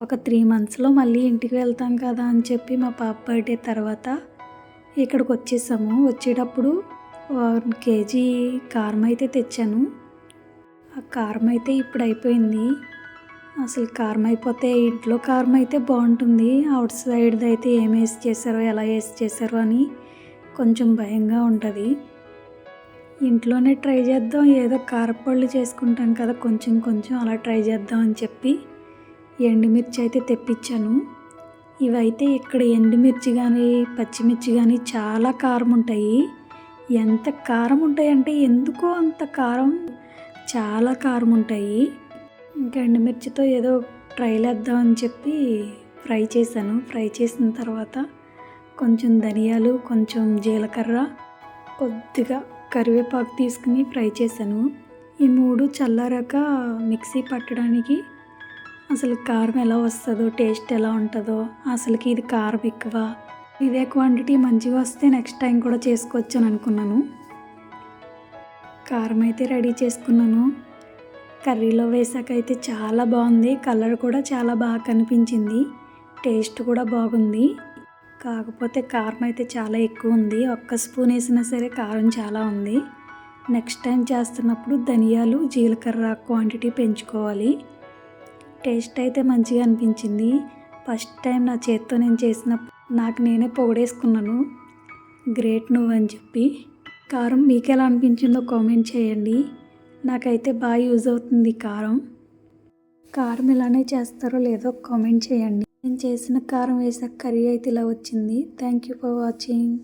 ఒక త్రీ మంత్స్లో మళ్ళీ ఇంటికి వెళ్తాం కదా అని చెప్పి మా పాప బర్త్డే తర్వాత ఇక్కడికి వచ్చేసాము. వచ్చేటప్పుడు వన్ కేజీ కారం అయితే తెచ్చాను. ఆ కారం అయితే ఇప్పుడు అయిపోయింది. అసలు కారం అయిపోతే ఇంట్లో కారం అయితే బాగుంటుంది. అవుట్ సైడ్ది అయితే ఏం వేసి చేశారో ఎలా వేసి చేశారో అని కొంచెం భయంగా ఉంటుంది. ఇంట్లోనే ట్రై చేద్దాం. ఏదో కారపళ్ళు చేసుకుంటాం కదా కొంచెం కొంచెం అలా ట్రై చేద్దాం అని చెప్పి ఎండుమిర్చి అయితే తెప్పించాను. ఇవైతే ఇక్కడ ఎండుమిర్చి కానీ పచ్చిమిర్చి కానీ చాలా కారం ఉంటాయి ఎంత కారం ఉంటాయంటే ఎందుకో అంత కారం చాలా కారం ఉంటాయి ఇంకా ఎండుమిర్చితో ఏదో ట్రైల్ వేద్దామని చెప్పి ఫ్రై చేశాను. ఫ్రై చేసిన తర్వాత కొంచెం ధనియాలు కొంచెం జీలకర్ర కొద్దిగా కరివేపాకు తీసుకుని ఫ్రై చేశాను. ఈ మూడు చల్లారాక మిక్సీ పట్టడానికి అసలు కారం ఎలా వస్తుందో టేస్ట్ ఎలా ఉంటుందో అసలుకి ఇది కారం ఎక్కువ. ఇదే క్వాంటిటీ మంచిగా వస్తే నెక్స్ట్ టైం కూడా చేసుకోవచ్చు అని అనుకున్నాను. కారం అయితే రెడీ చేసుకున్నాను. కర్రీలో వేసాక అయితే చాలా బాగుంది. కలర్ కూడా చాలా బాగా కనిపించింది. టేస్ట్ కూడా బాగుంది. కాకపోతే కారం అయితే చాలా ఎక్కువ ఉంది. ఒక్క స్పూన్ వేసినా సరే కారం చాలా ఉంది. నెక్స్ట్ టైం చేస్తున్నప్పుడు ధనియాలు జీలకర్ర క్వాంటిటీ పెంచుకోవాలి. టేస్ట్ అయితే మంచిగా అనిపించింది. ఫస్ట్ టైం నా చేత్తో నేను చేసినప్పుడు నాకు నేనే పొగడేసుకున్నాను. గ్రేట్ నువ్వు అని చెప్పి. కారం మీకు ఎలా అనిపించిందో కామెంట్ చేయండి. నాకైతే బాగా యూజ్ అవుతుంది కారం. కారం ఇలానే చేస్తారో లేదో కామెంట్ చేయండి. నేను చేసిన కారం వేసాక కర్రీ అయితే ఇలా వచ్చింది. Thank you for watching.